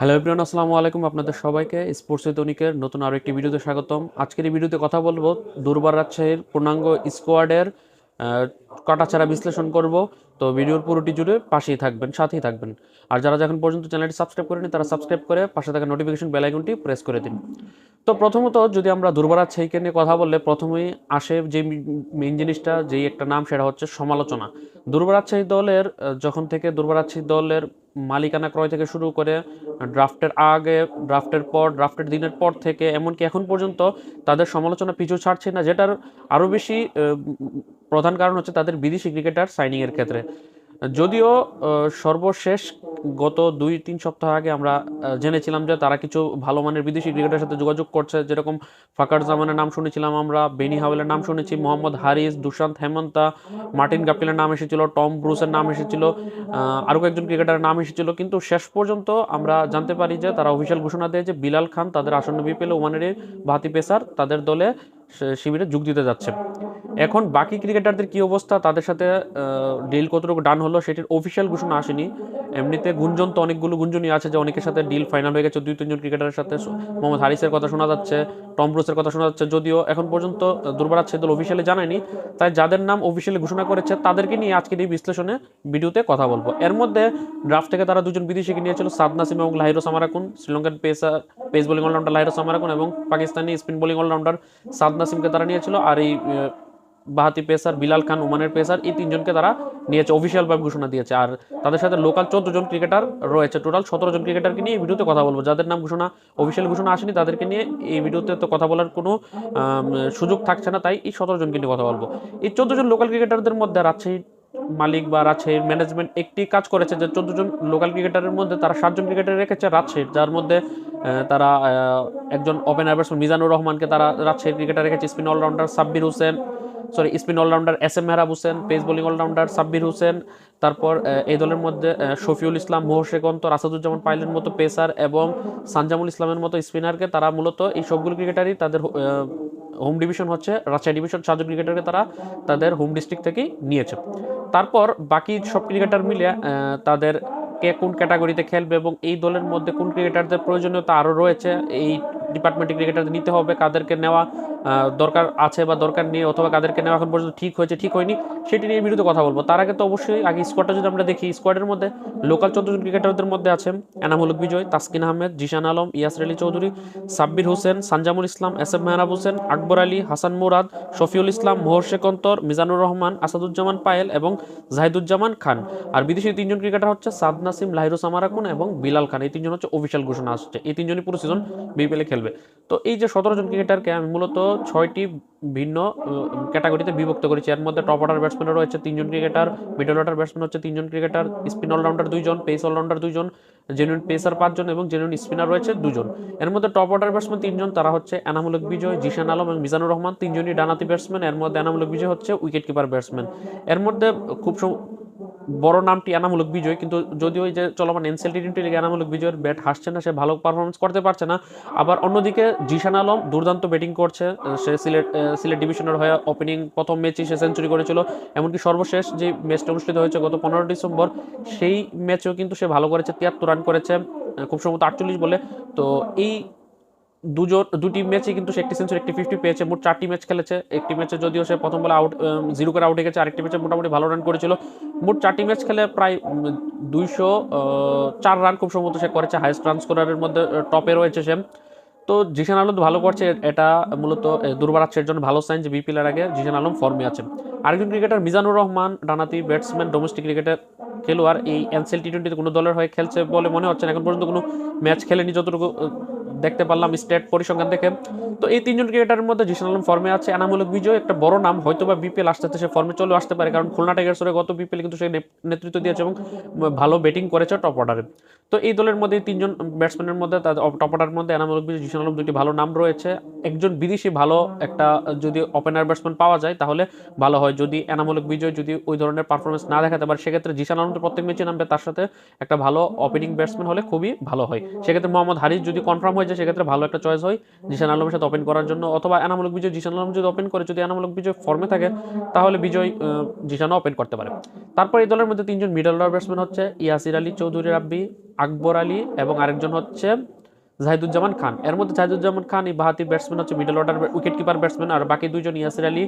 Hello everyone আসসালামু আলাইকুম আপনাদের সবাইকে। স্পোর্টস দৈনিকের নতুন আরও একটি ভিডিওতে স্বাগতম। আজকের এই ভিডিওতে কথা বলব দুর্বার রাজশাহীর পূর্ণাঙ্গ স্কোয়াডের কাটাছাড়া বিশ্লেষণ করব। তো ভিডিওর পুরোটি জুড়ে পাশেই থাকবেন, সাথেই থাকবেন। আর যারা যখন পর্যন্ত চ্যানেলটি সাবস্ক্রাইব করেনি তারা সাবস্ক্রাইব করে পাশে থাকা নোটিফিকেশন বেল আইকনটি প্রেস করে দিন। তো প্রথমত যদি আমরা দুর্বার রাজশাহীকে নিয়ে কথা বললে, প্রথমেই আসে যে মেইন জিনিসটা, যেই একটা নাম, সেটা হচ্ছে সমালোচনা। দুর্বার রাজশাহী দলের যখন থেকে দুর্বার রাজশাহী দলের মালিকানা ক্রয় থেকে শুরু করে, ড্রাফটের আগে, ড্রাফটের পর, ড্রাফটের দিনের পর থেকে, এমনকি এখন পর্যন্ত তাদের সমালোচনা পিছু ছাড়ছে না, যেটার আরও বেশি প্রধান কারণ হচ্ছে তাদের বিদেশি ক্রিকেটার সাইনিংয়ের ক্ষেত্রে। যদিও সর্বশেষ গত দুই, তিন সপ্তাহ আগে আমরা জেনেছিলাম যে তারা কিছু ভালো মানের বিদেশি ক্রিকেটারের সাথে যোগাযোগ করছে। যেরকম ফাকার জামানের নাম শুনেছিলাম আমরা, বেনি হাওয়েলের নাম শুনেছি, মোহাম্মদ হারিস, দুশান্ত হেমন্তা, মার্টিন গাপটিলের নাম এসেছিল, টম ব্রুসের নাম এসেছিল আরও কয়েকজন ক্রিকেটারের নাম এসেছিল। কিন্তু শেষ পর্যন্ত আমরা জানতে পারি যে তারা অফিসিয়াল ঘোষণা দেয় যে বিলাল খান তাদের আসন্ন বিপিএল ওমানের বাহাতি পেসার তাদের দলে শিবিরে যোগ দিতে যাচ্ছে। এখন বাকি ক্রিকেটারদের কি অবস্থা? তাদের সাথে ডিল কতটুকু ডান হলো সেটির অফিসিয়াল ঘোষণা আসেনি। এমনিতে গুঞ্জন তো অনেকগুলো গুঞ্জনই আছে যে অনেকের সাথে ডিল ফাইনাল হয়ে গেছে দুই তিনজন ক্রিকেটারের সাথে। মোহাম্মদ হারিসের কথা শোনা যাচ্ছে, টম ব্রুসের কথা শোনা যাচ্ছে, যদিও এখন পর্যন্ত দুর্বার সেদল অফিসিয়ালি জানায়নি। তাই যাদের নাম অফিসিয়ালি ঘোষণা করেছে, তাদেরকে নিয়ে আজকের এই বিশ্লেষণে ভিডিওতে কথা বলব। এর মধ্যে ড্রাফট থেকে তারা দুজন বিদেশিকে নিয়েছিল, সাদ নাসিম এবং Lahiru Samarakoon. Sri Lankan pacer pace bowling allrounder Lahiru Samarakoon এবং Pakistani spin bowling allrounder Saad নাসিমকে তারা নিয়েছিল। আর এই বাহাতি পেসার, বিলাল খান, ওমানের পেসার, এই তিনজনকে তারা নিয়েছে অফিসিয়ালভাবে ঘোষণা দিয়েছে। আর তাদের সাথে লোকাল চোদ্দ জন ক্রিকেটার রয়েছে। টোটাল সতেরো জন ক্রিকেটারকে নিয়ে এই ভিডিওতে কথা বলব। যাদের নাম ঘোষণা অফিসিয়াল ঘোষণা আসেনি, তাদেরকে নিয়ে এই ভিডিওতে তো কথা বলার কোনো সুযোগ থাকছে না। তাই এই সতেরো জনকে নিয়ে কথা বলব। এই চোদ্দ জন লোকাল ক্রিকেটারদের মধ্যে রাজশাহী মালিক বা রাজশাহীর ম্যানেজমেন্ট একটি কাজ করেছে যে, চোদ্দ জন লোকাল ক্রিকেটারের মধ্যে তারা সাতজন ক্রিকেটার রেখেছে রাজশাহীর। যার মধ্যে তারা একজন ওপেনার ব্যাটসম্যান মিজানুর রহমানকে তারা রাজশাহীর ক্রিকেটার রেখেছে। Spin allrounder Sabbir Hossain sorry spin allrounder S M Mehrab Hossain pace bowling allrounder Sabbir Hossain তারপর এই দলের মধ্যে শফিউল ইসলাম মোহশেকন্ত রাসাদুজ্জামান পাইলের মতো পেসার এবং সানজামুল ইসলামের মতো স্পিনারকে তারা মূলত এই সবগুলো ক্রিকেটারই তাদের হোম ডিভিশন হচ্ছে, রাজশাহী ডিভিশন সাতজন ক্রিকেটারকে তারা তাদের হোম ডিস্ট্রিক্ট থেকেই নিয়েছে। তারপর, বাকি সব ক্রিকেটার মিলে তাদের কে কোন ক্যাটাগরিতে খেলবে এবং এই দলের মধ্যে কোন ক্রিকেটারদের প্রয়োজনীয়তা আরও রয়েছে, এই ডিপার্টমেন্টে ক্রিকেটার নিতে হবে, কাদেরকে নেওয়া দরকার আছে বা দরকার নেই অথবা কাদেরকে নেওয়া এখন পর্যন্ত ঠিক হয়েছে, ঠিক হয়নি, সেটি নিয়ে বিরুদ্ধে কথা বলব। তার আগে তো অবশ্যই আগে স্কোয়াডটা যদি আমরা দেখি স্কোয়াডের মধ্যে লোকাল জন ক্রিকেটারদের মধ্যে আছে এনামুলক বিজয়, তাসকিন আহমেদ, জিশান আলম ইয়াসর আলী চৌধুরী, সাব্বির হোসেন, সানজামুল ইসলাম, এস এফ মেহরাব হোসেন, আকবর আলী, হাসান মুরাদ, শফিউল ইসলাম, মোহর শেকন্তর মিজানুর রহমান, আসাদুজ্জামান পায়েল এবং জাহিদুজ্জামান খান। আর বিদেশি তিনজন ক্রিকেটার হচ্ছে সাদ নাসিম, লাহিরু সামারাকুন এবং বিলাল খান। এই তিনজন হচ্ছে অফিসিয়াল ঘোষণা আসছে। এই তিনজনই পুরো সিজন বিপিএলে খেলবে। তো এই যে সতেরো জন ক্রিকেটারকে আমি মূলত ছয়টি ভিন্ন ক্যাটাগরিতে বিভক্ত করেছি। এর মধ্যে টপ অর্ডার ব্যাটসম্যান রয়েছে তিনজন ক্রিকেটার, মিডল অর্ডার ব্যাটসম্যান হচ্ছে তিনজন ক্রিকেটার, স্পিন অলরাউন্ডার দুইজন, পেস অলরাউন্ডার দুইজন, জেনুইন পেসার পাঁচজন এবং জেনুইন স্পিনার রয়েছে দুজন। এর মধ্যে টপ অর্ডার ব্যাটসম্যান তিনজন, তারা হচ্ছে এনামুলক বিজয়, জিশান আলম এবং মিজানুর রহমান। তিনজনই ডানাতি ব্যাটসম্যান। এর মধ্যে এনামুলক বিজয় হচ্ছে উইকেট কিপার ব্যাটসম্যান। এর মধ্যে খুব বড় নামটি এনামূলক বিজয়, কিন্তু যদিও যে চলমান এনসিএল টি লিগে এনামূলক বিজয়ের ব্যাট হাসছে না, সে ভালো পারফরমেন্স করতে পারছে না। আবার অন্যদিকে জিশান আলম দুর্দান্ত ব্যাটিং করছে, সে সিলেট সিলেট ডিভিশনের হয়ে ওপেনিং প্রথম ম্যাচেই সে সেঞ্চুরি করেছিল, এমনকি সর্বশেষ যে ম্যাচটা অনুষ্ঠিত হয়েছে গত পনেরো ডিসেম্বর, সেই ম্যাচেও কিন্তু সে ভালো করেছে, তিয়াত্তর রান করেছে খুব সম্ভবত আটচল্লিশ বলে। তো এই দুজন, দুটি ম্যাচে কিন্তু সে একটি সেঞ্চুরি একটি ফিফটি পেয়েছে। মোট চারটি ম্যাচ খেলেছে। একটি ম্যাচে যদিও সে প্রথম বলে আউট জিরো করে আউট গেছে, আরেকটি ম্যাচে মোটামুটি ভালো রান করেছিল। মোট চারটি ম্যাচ খেলে প্রায় দুইশো চার রান খুব সম্ভবত সে করেছে। হাইস্ট রান স্কোরারের মধ্যে টপে রয়েছে সে। তো জিশান আলম ভালো করছে, এটা মূলত দুর্বারাচ্ছের জন্য ভালো সাইন যে বিপিএল এর আগে জিশান আলম ফর্মে আছে। আরেকজন ক্রিকেটার মিজানুর রহমান ডানাতি ব্যাটসম্যান ডোমেস্টিক ক্রিকেটের খেলোয়াড়, এই এনসিএল টি টোয়েন্টিতে কোনো দলের হয়ে খেলছে বলে মনে হচ্ছে না। এখন পর্যন্ত কোনো ম্যাচ খেলেনি যতটুকু দেখতে পারলাম স্টেট পরিসংখ্যান দেখে। তো এই তিনজন ক্রিকেটারের মধ্যে জিশান আলম ফর্মে আছে, এনামূলক বিজয়, একটা বড় নাম হয়তো বা বিপিএল আসতে আসতে সে ফর্মে চলে আসতে পারে, কারণ খুলনা টাইগার্সের গত বিপিএল কিন্তু সে নেতৃত্ব দিয়েছে এবং ভালো ব্যাটিং করেছে টপ অর্ডারে তো এই দলের মধ্যে তিনজন ব্যাটসম্যানের মধ্যে টপ অর্ডারের মধ্যে এনামূলক বিজয় জিশান আলম দুটি ভালো নাম রয়েছে। একজন বিদেশি ভালো একটা, যদি ওপেনার ব্যাটসম্যান পাওয়া যায়, তাহলে ভালো হয়। যদি এনামূলক বিজয় যদি ওই ধরনের পারফরমেন্স না দেখাতে পারে, সেক্ষেত্রে জিশান আলম তো প্রত্যেক ম্যাচে নামবে, তার সাথে একটা ভালো ওপেনিং ব্যাটসম্যান হলে খুবই ভালো হয়। সেক্ষেত্রে মোহাম্মদ হারিস যদি কনফার্ম হয়ে হয়ে যায় সেক্ষেত্রে ভালো একটা চয়েস হয় জিশান আলমের সাথে ওপেন করার জন্য। অথবা এনামূলক বিজয় জিশান আলম যদি ওপেন করে যদি এনামূলক বিজয় ফর্মে থাকে তাহলে বিজয় আহ, জিশানও ওপেন করতে পারে। তারপর এই দলের মধ্যে তিনজন মিডল অর্ডার ব্যাটসম্যান হচ্ছে ইয়াসির আলী চৌধুরী রাব্বি আকবর আলী এবং আরেকজন হচ্ছে জাহিদুজ্জামান খান। এর মধ্যে জাহিদুজ্জামান খান এই বাহাতি ব্যাটসম্যান হচ্ছে middle order wicket keeper batsman আর বাকি দুইজন ইয়াসির আলী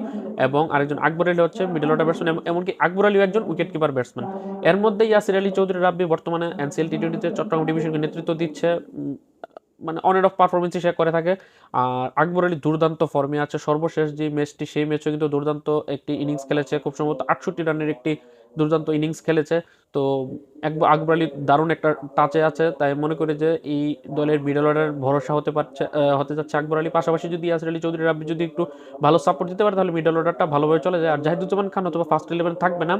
এবং আরেকজন আকবর আলী হচ্ছে মিডল অর্ডার ব্যাটসম্যান এমনকি আকবর আলীও একজন উইকেট কিপার ব্যাটসম্যান এর মধ্যে ইয়াসির আলী চৌধুরী রাব্বি বর্তমানে এনসিএল টি টোয়েন্টিতে চট্টগ্রাম ডিভিশনকে নেতৃত্ব দিচ্ছে মানে অন অফ পারফরমেন্স সে করে থাকে। আর আকবর আলী দুর্দান্ত ফর্মে আছে। সর্বশেষ যে ম্যাচটি সেই ম্যাচও কিন্তু দুর্দান্ত একটি ইনিংস খেলেছে। খুব সম্ভবত আটষট্টি রানের একটি দুর্দান্ত ইনিংস খেলেছে। তো একবার আকবর আলী দারুণ একটা টাচে আছে। তাই মনে করি যে এই দলের মিডল অর্ডার ভরসা হতে পারছে হতে যাচ্ছে আকবর আলী পাশাপাশি যদি ইয়াসির আলী চৌধুরী রাব্বি যদি একটু ভালো সাপোর্ট দিতে পারে, তাহলে মিডল অর্ডারটা ভালোভাবে চলে যায়। আর জাহিদুজ্জামান খান অথবা ফার্স্ট ইলেভেন থাকবে না।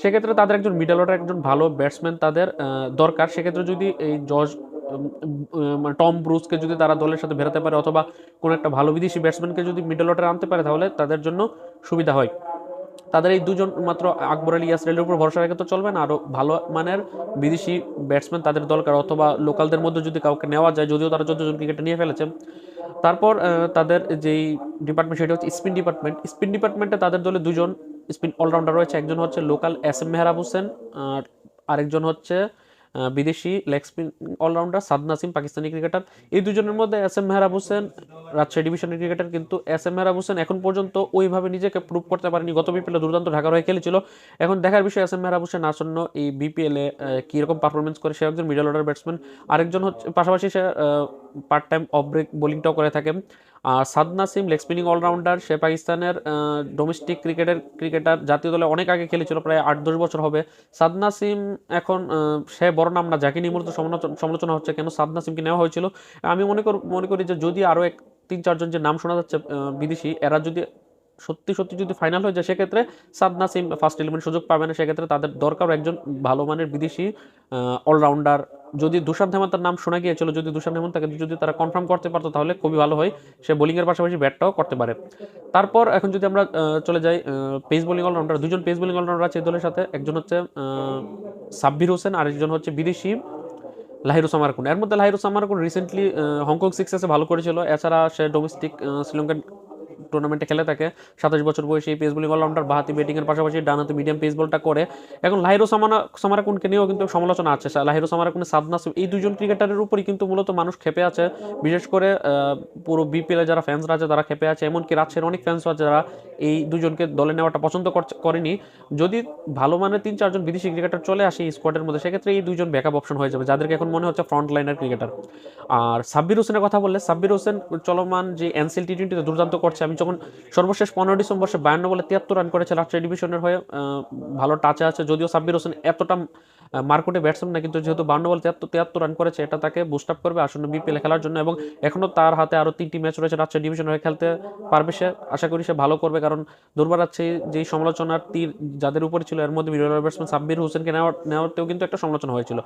সেক্ষেত্রে তাদের একজন মিডল অর্ডার একজন ভালো ব্যাটসম্যান তাদের দরকার। সেক্ষেত্রে যদি এই মানে টম ব্রুসকে যদি তারা দলের সাথে বেরোতে পারে অথবা কোনো একটা ভালো বিদেশি ব্যাটসম্যানকে যদি মিডল অর্ডারে আনতে পারে, তাহলে তাদের জন্য সুবিধা হয়। তাদের এই দুজন মাত্র আকবর আলী ইয়াসরেলের উপর ভরসা রেখে তো চলবে না। আরও ভালো মানের বিদেশি ব্যাটসম্যান তাদের দরকার, অথবা লোকালদের মধ্যে যদি কাউকে নেওয়া যায়, যদিও তারা চোদ্দ জন ক্রিকেটে নিয়ে ফেলেছে। তারপর তাদের যেই ডিপার্টমেন্ট সেটা হচ্ছে স্পিন ডিপার্টমেন্ট স্পিন ডিপার্টমেন্টে তাদের দলে দুজন স্পিন অলরাউন্ডার রয়েছে। একজন হচ্ছে local S M Mehrab Hossain আর আরেকজন হচ্ছে বিদেশি leg spin allrounder Saad Nasim, Pakistani cricketer এই দুজনের মধ্যে এস এম মেহরাব হোসেন, রাজশাহী ডিভিশনের ক্রিকেটার কিন্তু এস এম মেহরাব হোসেন এখন পর্যন্ত ওইভাবে নিজেকে প্রুভ করতে পারেনি। গত বিপিএলে দুর্দান্ত ঢাকার হয়ে খেলেছিল। এখন দেখার বিষয়, এস এম মেহরাব হোসেন আসন্ন এই বিপিএলে কীরকম পারফরমেন্স করে? সে একজন মিডল অর্ডার ব্যাটসম্যান আরেকজন হচ্ছে, পাশাপাশি সে পার্ট টাইম অফ ব্রেক বোলিংটাও করে থাকে আর Saad Nasim, leg spinning allrounder, সে পাকিস্তানের ডোমেস্টিক ক্রিকেটের ক্রিকেটার জাতীয় দলে অনেক আগে খেলেছিল, প্রায় আট দশ বছর হবে। সাদ নাসিম এখন সে বড় নাম না, যাকে নিয়ে মূলত সমালোচনা হচ্ছে কেন, সাদ নাসিমকে নেওয়া হয়েছিল। আমি মনে কর, মনে করি যে যদি আরও এক, তিন, চারজন যে নাম শোনা যাচ্ছে বিদেশি, এরা যদি সত্যি সত্যি যদি ফাইনাল হয়ে যায়, সেক্ষেত্রে সাদ নাসিম ফার্স্ট ইলেভেন সুযোগ পাবে না। সেক্ষেত্রে তাদের দরকার একজন ভালো মানের বিদেশি অলরাউন্ডার যদি দুশান্ত হেমন্তের নাম শোনা গিয়েছিল, যদি দুশান্ত হেমন্তকে যদি তারা কনফার্ম করতে পারতো, তাহলে খুবই ভালো হয়। সে বোলিংয়ের পাশাপাশি ব্যাটটাও করতে পারে। তারপর এখন যদি আমরা চলে যাই পেস বোলিং অলরাউন্ডার দুজন পেস বোলিং অলরাউন্ডার আছে এই দলের সাথে। একজন হচ্ছে সাব্বির হোসেন আর একজন হচ্ছে বিদেশি লাহিরু সামারকুন। এর মধ্যে Lahiru Samarakoon recently Hong Kong সিক্সেসে ভালো করেছিল। এছাড়া সে ডোমেস্টিক শ্রীলঙ্কান টুর্নামেন্টে খেলে থাকে। সাতাশ বছর বয়সী পেস বোলিং অলরাউন্ডার বাহাতি ব্যাটিংয়ের পাশাপাশি ডানাতে মিডিয়াম পেস বলটা করে। এখন লাহিরু সামানা সামারাকুনকে নিয়েও কিন্তু সমালোচনা আছে। লাহিরু সামারাকুনের সাদনাস এই দুজন ক্রিকেটারের উপরই কিন্তু মূলত মানুষ খেপে আছে। বিশেষ করে পুরো বিপিএল যারা ফ্যান্সরা আছে, তারা খেপে আছে। এমনকি রাজশাহীর অনেক ফ্যান্স আছে যারা এই দুজনকে দলে নেওয়াটা পছন্দ করেনি। যদি ভালো মানের তিন, চারজন বিদেশি ক্রিকেটার চলে আসে এই স্কোয়াডের মধ্যে, সেক্ষেত্রে এই দুজন ব্যাকআপ অপশন হয়ে যাবে। যাদেরকে এখন মনে হচ্ছে ফ্রন্ট লাইনার ক্রিকেটার আর সাব্বির হোসেনের কথা বললে, সাব্বির হোসেন চলমান যে এনসিএল টি টোয়েন্টিতে দুর্দান্ত করছে, আমি যখন সর্বশেষ পনেরো ডিসেম্বর সে বায়ান্ন বলে তিয়াত্তর রান করেছে লাস্ট ডিভিশনের হয়ে ভালো টাচে আছে। যদিও সাব্বির হোসেন এতটা মার্কেটে ব্যাটসম্যান কিন্তু যেহেতু বান্ন বল তিয়াত্তর তিয়াত্তর রান করেছে, এটা তাকে বুস্ট আপ করবে আসন্ন বিপিএল খেলার জন্য এবং এখনও তার হাতে আরও তিনটি ম্যাচ রয়েছে রাজশাহী ডিভিশন হয়ে খেলতে পারবে সে। আশা করি সে ভালো করবে, কারণ দুর্বার রাজশাহী যেই সমালোচনার তীর যাদের উপরে ছিল, এর মধ্যে মিডল ব্যাটসম্যান সাব্বির হোসেনকে নেওয়া, নেওয়াতেও কিন্তু একটা সমালোচনা হয়েছিল।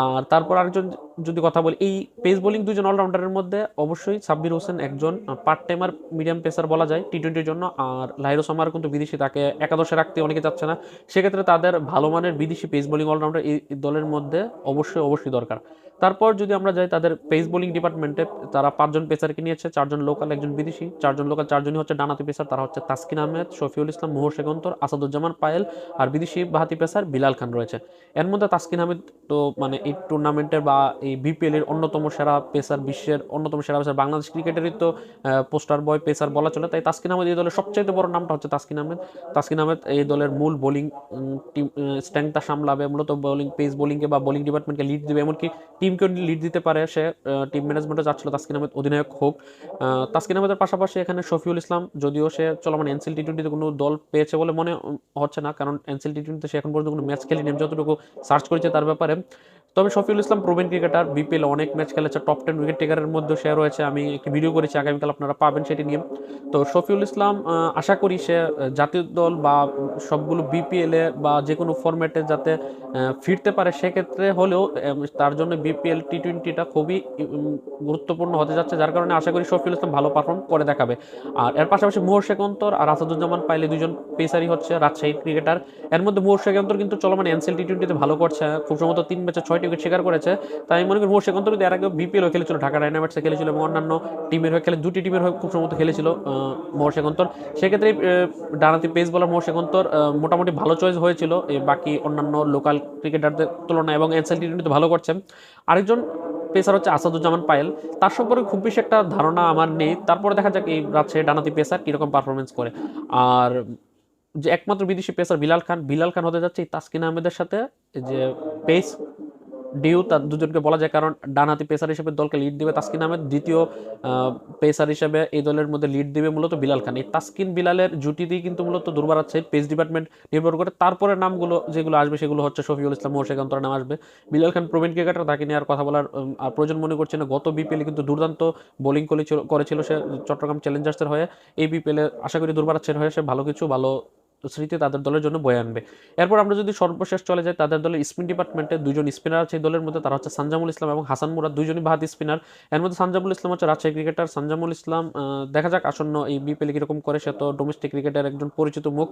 আর তারপর আরেকজন যদি কথা বলি, এই পেস বোলিং দুজন অলরাউন্ডারের মধ্যে অবশ্যই সাব্বির হোসেন একজন পার্ট টাইমার মিডিয়াম পেসার বলা যায় টি টোয়েন্টির জন্য, আর লাহিরো সামার কিন্তু বিদেশি, তাকে একাদশে রাখতে অনেকে চাচ্ছে না। সেক্ষেত্রে তাদের ভালো মানের বিদেশি পেস বোলিং অলরাউন্ডার এই দলের মধ্যে অবশ্যই অবশ্যই দরকার। তারপর যদি আমরা যাই তাদের পেস বোলিং ডিপার্টমেন্টে তারা পাঁচজন পেসারকে নিয়েছে, চারজন লোকাল একজন বিদেশি, চারজন লোকাল চারজনই হচ্ছে ডানাতি পেসার, তারা হচ্ছে তাসকিন আহমেদ, শফিউল ইসলাম, মোহর শেখন্তর আসাদুজ্জামান পায়েল আর বিদেশি বাহাতি পেসার বিলাল খান রয়েছে। এর মধ্যে তাসকিন আহমেদ তো মানে এই টুর্নামেন্টের বা এই বিপিএল এর অন্যতম সেরা পেসার, বিশ্বের অন্যতম সেরা পেসার, বাংলাদেশ ক্রিকেটেরই তো পোস্টার বয় পেসার বলা চলে, তাই তাসকিন আহমেদ এই দলের সবচেয়ে বড় নামটা হচ্ছে তাসকিন আহমেদ। তাসকিন আহমেদ এই দলের মূল বোলিং টিম স্ট্রেংথটা সামলাবে মূলত বোলিং পেস বোলিংকে বা বোলিং ডিপার্টমেন্টকে লিড দেবে। এমনকি টিমকেও লিড দিতে পারে সে টিম ম্যানেজমেন্টও যাচ্ছিল তাসকিন আহমেদ অধিনায়ক হোক। তাসকিন আহমেদের পাশাপাশি এখানে শফিউল ইসলাম, যদিও সে চলমান এনসিএল টি টোয়েন্টিতে কোনো দল পেয়েছে বলে মনে হচ্ছে না। কারণ এনসিএল টি টোয়েন্টিতে সে এখন পর্যন্ত কোনো ম্যাচ খেলেনি। আমি যতটুকু সার্চ করেছে তার ব্যাপারে। তবে শফিউল ইসলাম প্রবীণ ক্রিকেটার বিপিএল অনেক ম্যাচ খেলেছে টপ টেন উইকেট টেকারের মধ্যে সে রয়েছে। আমি একটি ভিডিও করেছি, আগামীকাল আপনারা পাবেন সেটি নিয়ে। তো শফিউল ইসলাম আশা করি সে জাতীয় দল বা সবগুলো বিপিএলে বা যে কোনো ফরম্যাটে যাতে ফিরতে পারে, সেক্ষেত্রে হলেও তার জন্য বিপিএল টি টোয়েন্টিটা খুবই গুরুত্বপূর্ণ হতে যাচ্ছে, যার কারণে আশা করি শফিউল ইসলাম ভালো পারফর্ম করে দেখাবে। আর এর পাশাপাশি মোহর শেখন্তর আর আসাদুজ্জামান পাইলে দুজন পেসারই হচ্ছে রাজশাহী ক্রিকেটার এর মধ্যে মোহর শেখন্তর কিন্তু চলমান এনসিএল টি টোয়েন্টিতে ভালো করছে, খুব সম্ভবত তিন ম্যাচে ছয়টি ছয়টি উইকেট শিকার করেছে। তাই আমি মনে করি মোর্শেক অন্তর এর আগে বিপিএলও খেলেছিল, ঢাকা ডাইনামাইটসে খেলেছিল এবং অন্যান্য টিমের হয়ে খেলে, দুটি টিমের হয়ে খুব সম্ভবত খেলেছিল মোর্শেক অন্তর সেক্ষেত্রে ডানাতি পেস বলার মোর্শেক অন্তর মোটামুটি ভালো চয়েস হয়েছিল। বাকি অন্যান্য লোকাল ক্রিকেটারদের তুলনায় এবং এনসেল টি টোয়েন্টিতে ভালো করছেন আরেকজন পেসার হচ্ছে আসাদুজ্জামান পায়েল। তার সম্পর্কে খুব বেশি একটা ধারণা আমার নেই। তারপরে দেখা যাক এই রাজশাহী ডানাতি পেসার কীরকম পারফরমেন্স করে। আর যে একমাত্র বিদেশি পেসার বিলাল খান বিলাল খান হতে যাচ্ছে তাসকিন আহমেদের সাথে। যে পেস ডিউ তার দুজনকে বলা যায়, কারণ ডানহাতি পেসার হিসেবে দলকে লিড দিবে তাসকিন আহমেদ, দ্বিতীয় পেসার হিসেবে এই দলের মধ্যে লিড দিবে মূলত বিলাল খান। এই তাসকিন বিলালের জুটি দিয়ে কিন্তু মূলত দুর্বার আছে পেস ডিপার্টমেন্ট নির্ভর করে। তারপরে নামগুলো যেগুলো আসবে সেগুলো হচ্ছে শফিউল ইসলাম মোর্শেক অন্তরের নাম আসবে। বিলাল খান প্রবীণ ক্রিকেটার তাকে নিয়ে আর কথা বলার প্রয়োজন মনে করছে না। গত বিপিএলে কিন্তু দুর্দান্ত বোলিং করেছিল করেছিল সে চট্টগ্রাম চ্যালেঞ্জার্সের হয়ে। এই বিপিএলে আশা করি দুর্বারাচ্ছের হয়ে সে ভালো কিছু, ভালো স্মৃতি তাদের দলের জন্য বয়ে আনবে। এরপর আমরা যদি সর্বশেষ চলে যাই, তাদের দলের স্পিন ডিপার্টমেন্টে দুজন স্পিনার আছে এই দলের মধ্যে, তারা হচ্ছে সানজামুল ইসলাম এবং হাসান মুরাদ দুইজনই বাহাতি স্পিনার। এর মধ্যে সানজামুল ইসলাম হচ্ছে রাজশাহী ক্রিকেটার। সানজামুল ইসলাম দেখা যাক আসন্ন এই বিপিএলে কীরকম করে। সে তো ডোমেস্টিক ক্রিকেটের একজন পরিচিত মুখ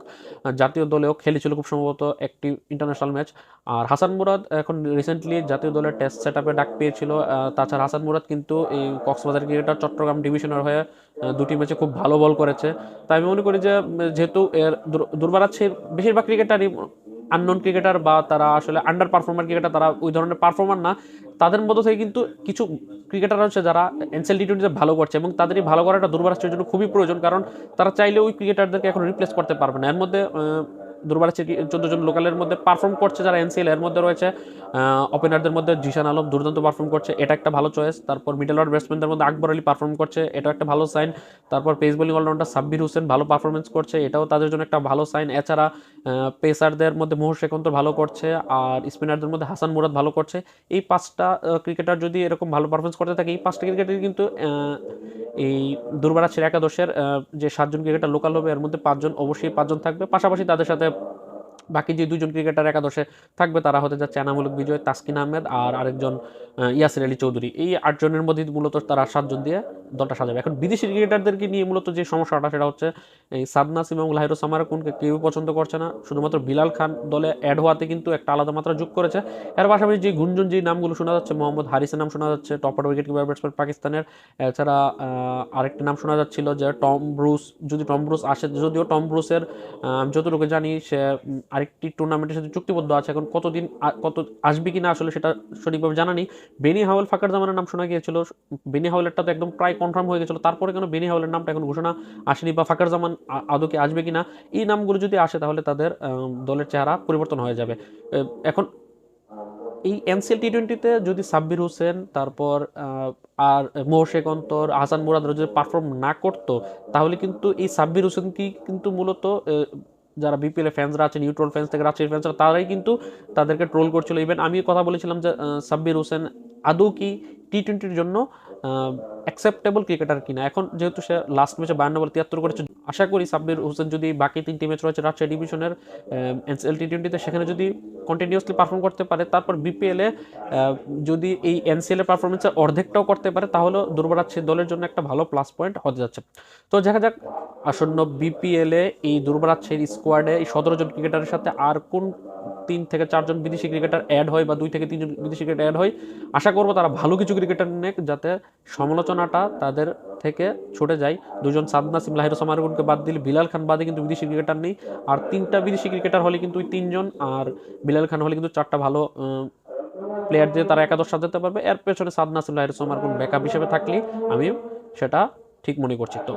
জাতীয় দলেও খেলেছিল খুব সম্ভবত একটি ইন্টারন্যাশনাল ম্যাচ আর হাসান মুরাদ এখন রিসেন্টলি জাতীয় দলের টেস্ট সেট আপে ডাক পেয়েছিল। তাছাড়া হাসান মুরাদ কিন্তু এই কক্সবাজার ক্রিকেটার চট্টগ্রাম ডিভিশনের হয়ে দুটি ম্যাচে খুব ভালো বল করেছে। তাই আমি মনে করি যে যেহেতু এর দুর্বারাচ্ছের বেশিরভাগ ক্রিকেটারই আননোন ক্রিকেটার বা তারা আসলে আন্ডার পারফর্মার ক্রিকেটার তারা ওই ধরনের পারফর্মার না। তাদের মধ্যে থেকে কিন্তু কিছু ক্রিকেটার হচ্ছে যারা এনসেল টি টোয়েন্টিতে ভালো করছে এবং তাদেরই ভালো করাটা দুর্বারাষ্ট্রের জন্য খুবই প্রয়োজন। কারণ তারা চাইলে ওই ক্রিকেটারদেরকে এখন রিপ্লেস করতে পারবে না। এর মধ্যে দুর্বারাচ্ছের চোদ্দ জন লোকালের মধ্যে পারফর্ম করছে যারা এনসিএল এর মধ্যে রয়েছে। ওপেনারদের মধ্যে জিশান আলম দুর্দান্ত পারফর্ম করছে, এটা একটা ভালো চয়েস তারপর মিডল অর্ডার ব্যাটসম্যানদের মধ্যে আকবর আলী পারফর্ম করছে এটা একটা ভালো সাইন তারপর pace bowling allrounder Sabbir Hossain ভালো পারফরমেন্স করছে, এটাও তাদের জন্য একটা ভালো সাইন এছাড়া পেসারদের মধ্যে মোহর শেখন্তর ভালো করছে, আর স্পিনারদের মধ্যে হাসান মুরাদ ভালো করছে। এই পাঁচটা ক্রিকেটার যদি এরকম ভালো পারফরমেন্স করতে থাকে, এই পাঁচটা ক্রিকেটার কিন্তু এই এই দুর্বারাচ্ছের একাদশের যে সাতজন ক্রিকেটার লোকাল হবে, এর মধ্যে পাঁচজন, অবশ্যই পাঁচজন থাকবে। পাশাপাশি তাদের সাথে মানে বাকি যে দুজন ক্রিকেটার একাদশে থাকবে তারা হতে যাচ্ছে এনামুলক বিজয়, তাসকিন আহমেদ আর আরেকজন ইয়াসির আলী চৌধুরী। এই আটজনের মধ্যে মূলত তারা সাতজন দিয়ে দলটা সাজাবে। এখন বিদেশি ক্রিকেটারদেরকে নিয়ে মূলত যে সমস্যাটা সেটা হচ্ছে, এই সাদ নাসিম এবং লাহিরু সামারকুনকে কেউ পছন্দ করছে না। শুধুমাত্র বিলাল খান দলে অ্যাড হওয়াতে কিন্তু একটা আলাদা মাত্রা যোগ করেছে। এর পাশাপাশি যে গুঞ্জন যে নামগুলো শোনা যাচ্ছে, মোহাম্মদ হারিসের নাম শোনা যাচ্ছে, top order wicket keeper, batsman পাকিস্তানের। এছাড়া আরেকটি নাম শোনা যাচ্ছিল যে টম ব্রুস। যদি টম ব্রুস আসে, যদিও টম ব্রুসের আমি যতটুকু জানি, সে আরেকটি টুর্নামেন্টের সাথে চুক্তিবদ্ধ আছে। এখন কতদিন কত, আসবে কিনা আসলে সেটা সঠিকভাবে জানা নেই। বেনি হাওয়েল ফাকার জামানের নাম শোনা গিয়েছিল। বেনি হাওয়েলেরটা তো একদম প্রায় কনফার্ম হয়ে গেছিল। তারপরে কেন বেনি হাওয়েলের নামটা এখন ঘোষণা আসেনি বা ফাকার জামান, আ- আদৌ কি আসবে কিনা? এই নামগুলো যদি আসে তাহলে তাদের দলের চেহারা পরিবর্তন হয়ে যাবে। এখন এই এনসিএল টি টোয়েন্টিতে যদি সাব্বির হোসেন, তারপর আর মোহশেক অন্তর, হাসান মুরাদরা যদি পারফর্ম না করতো, তাহলে কিন্তু এই সাব্বির হোসেনকে কিন্তু মূলত যারা বিপিএল এর ফ্যান্সরা আছে নিউট্রাল ফ্যান্স থেকে রাজশাহীর ফ্যান্সরা তারাই কিন্তু তাদেরকে ট্রোল করছিল। ইভেন আমি কথা বলেছিলাম যে সাব্বির হোসেন আদৌ কি টি টোয়েন্টির জন্য অ্যাকসেপ্টেবল ক্রিকেটার কিনা? এখন যেহেতু সে লাস্ট ম্যাচে বায়ান্ন বল তিয়াত্তর করেছে, আশা করি সাব্বির হোসেন যদি বাকি তিনটি ম্যাচ রয়েছে রাজশাহী ডিভিশনের এনসিএল টি টোয়েন্টিতে সেখানে যদি কন্টিনিউসলি পারফর্ম করতে পারে, তারপর বিপিএলে যদি এই এনসিএল এর পারফরমেন্সের অর্ধেকটাও করতে পারে তাহলে দুর্বারাচ্ছের দলের জন্য একটা ভালো প্লাস পয়েন্ট হতে যাচ্ছে। তো দেখা যাক আসন্ন বিপিএলে এই দুর্বারাচ্ছের স্কোয়াডে এই সতেরো জন ক্রিকেটারের সাথে আর কোন তিন থেকে চারজন বিদেশি ক্রিকেটার অ্যাড হয় বা দুই থেকে তিনজন বিদেশি ক্রিকেটার অ্যাড হয়, আশা করব তারা ভালো কিছু ক্রিকেটার নেক যাতে সমালোচনাটা তাদের থেকে ছুটে যায়। দুজন সাদনাসিম, লাহির সামারগুনকে বাদ দিলে বিলাল খান বাদে কিন্তু বিদেশি ক্রিকেটার নেই। আর তিনটা বিদেশি ক্রিকেটার হলে কিন্তু ওই তিনজন আর বিলাল খান হলে কিন্তু চারটা ভালো প্লেয়ার দিয়ে তারা একাদশ সাজাতে পারবে। এর পেছনে সাদনাসিম, লাহির সামারগুন ব্যাকআপ হিসেবে থাকলে আমি সেটা ঠিক মনে করছি। তো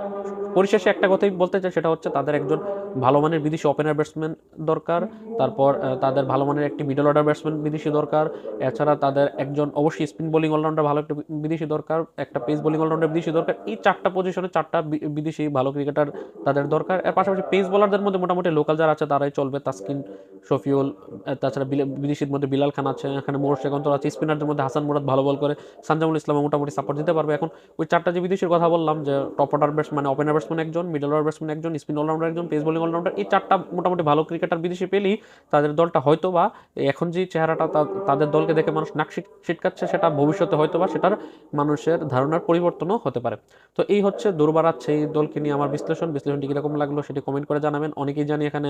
পরিশেষে একটা কথাই বলতে চাই, সেটা হচ্ছে তাদের একজন ভালো মানের বিদেশি ওপেনার ব্যাটসম্যান দরকার। তারপর তাদের ভালো মানের একটি মিডল অর্ডার ব্যাটসম্যান বিদেশি দরকার। এছাড়া তাদের একজন অবশ্যই স্পিন বোলিং অলরাউন্ডার ভালো একটা বিদেশি দরকার, একটা পেস বোলিং অলরাউন্ডার বিদেশি দরকার। এই চারটা পজিশনে চারটা বিদেশি ভালো ক্রিকেটার তাদের দরকার। এর পাশাপাশি পেস বোলারদের মধ্যে মোটামুটি লোকাল যারা আছে, তারাই চলবে। তাসকিন শফিউল তাছাড়া বিদেশির মধ্যে বিলাল খান আছে, এখানে মোর শেখন্তর আছে। স্পিনারদের মধ্যে হাসান মুরাদ ভালো বল করে। সানজামুল ইসলাম মোটামুটি সাপোর্ট দিতে পারবে। এখন ওই চারটা যে বিদেশির কথা বললাম, যে টপ অর্ডার ব্যাটসম্যান মানে ওপেনার ব্যাটসম্যান একজন মিডল অর্ডার ব্যাটসম্যান একজন স্পিন অলরাউন্ডার একজন পেস বোলিং অলরাউন্ডার এই চারটা মোটামুটি ভালো ক্রিকেটার বিদেশি পেলেই তাদের দলটা হয়তো বা এখন যে চেহারাটা তাদের দলকে দেখে মানুষ নাক ছিট- ছিটকাচ্ছে সেটা ভবিষ্যতে হয়তো বা সেটার মানুষের ধারণার পরিবর্তনও হতে পারে। তো এই হচ্ছে দুর্বারাচ্ছে এই দলকে নিয়ে আমার বিশ্লেষণ। বিশ্লেষণটি কীরকম লাগল সেটি কমেন্ট করে জানাবেন। অনেকেই জানি এখানে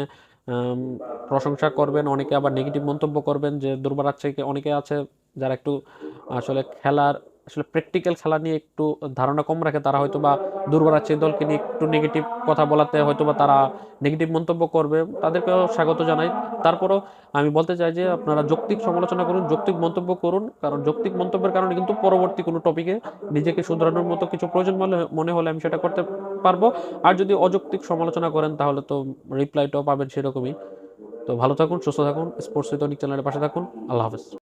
প্রশংসা করবেন, অনেকে আবার নেগেটিভ মন্তব্য করবেন যে দুর্বার রাজশাহীকে অনেকে আছে যারা একটু আসলে খেলার আসলে প্র্যাকটিক্যাল খেলা নিয়ে একটু ধারণা কম রাখে, তারা হয়তো বা দুর্বার আছে দলকে নিয়ে একটু নেগেটিভ কথা বলাতে হয়তো বা তারা নেগেটিভ মন্তব্য করবে, তাদেরকেও স্বাগত জানাই। তারপরও আমি বলতে চাই যে আপনারা যৌক্তিক সমালোচনা করুন, যৌক্তিক মন্তব্য করুন, কারণ যৌক্তিক মন্তব্যের কারণে কিন্তু পরবর্তী কোনো টপিকে নিজেকে শুধরানোর মতো কিছু প্রয়োজন মনে হলে আমি সেটা করতে পারব। আর যদি অযৌক্তিক সমালোচনা করেন, তাহলে তো রিপ্লাইটাও পাবেন সেরকমই। তো ভালো থাকুন, সুস্থ থাকুন স্পোর্টস উইথ অনেক চ্যানেলের পাশে থাকুন, আল্লাহ হাফেজ।